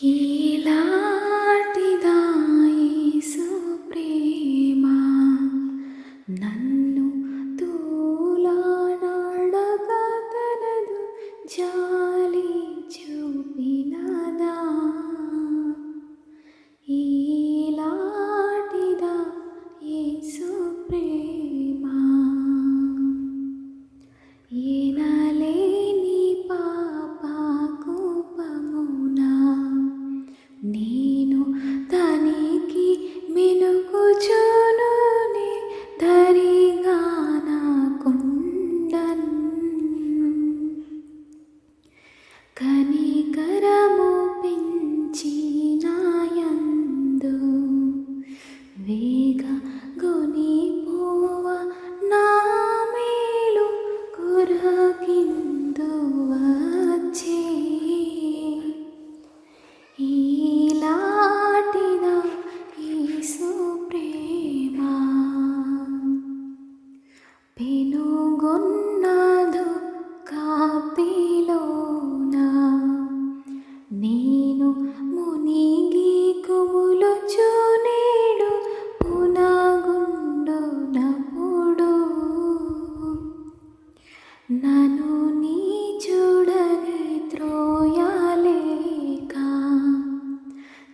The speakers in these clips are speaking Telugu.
依赖。We Vega.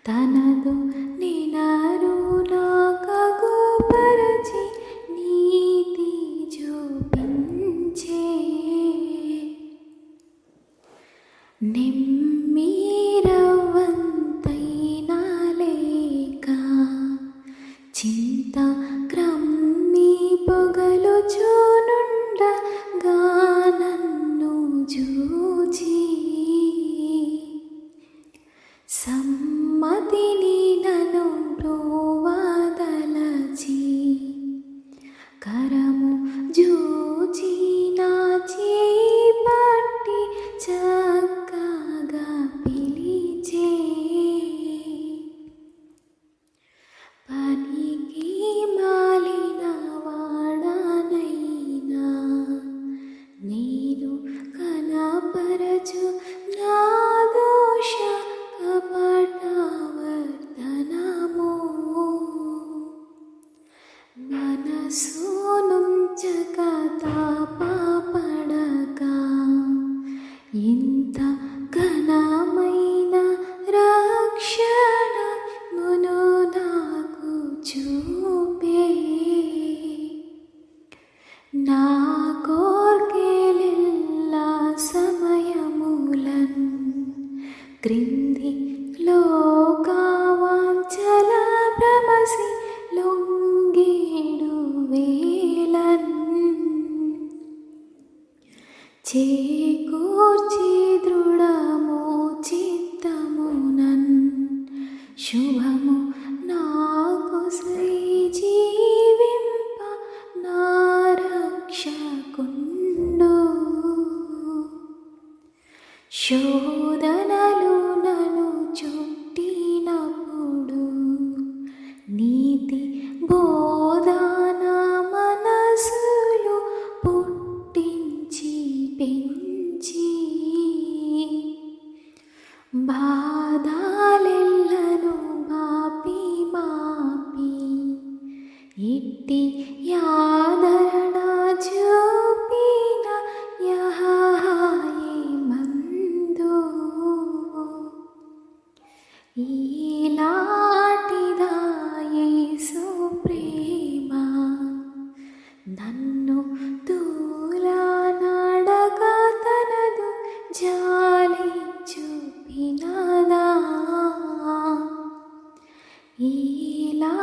తనదు నినరు నాకగుపరచి నీతి చూపించే. నిమ్ కోర్కెలిల్ల సమయమూలన్ క్రింది లోకావాంఛల భ్రమసి లొంగేడు వేలన్ చేకూర్చి దృఢము చిత్తమునన్ శుభము శోధనలు నను చుట్టినప్పుడు నీతి బోధన మనసులు పుట్టించి పెంచి. బా ఈనాటిదాయేసు ప్రేమ నన్ను దూలా నడక తనదు జాలి చూపినదా? ఈలా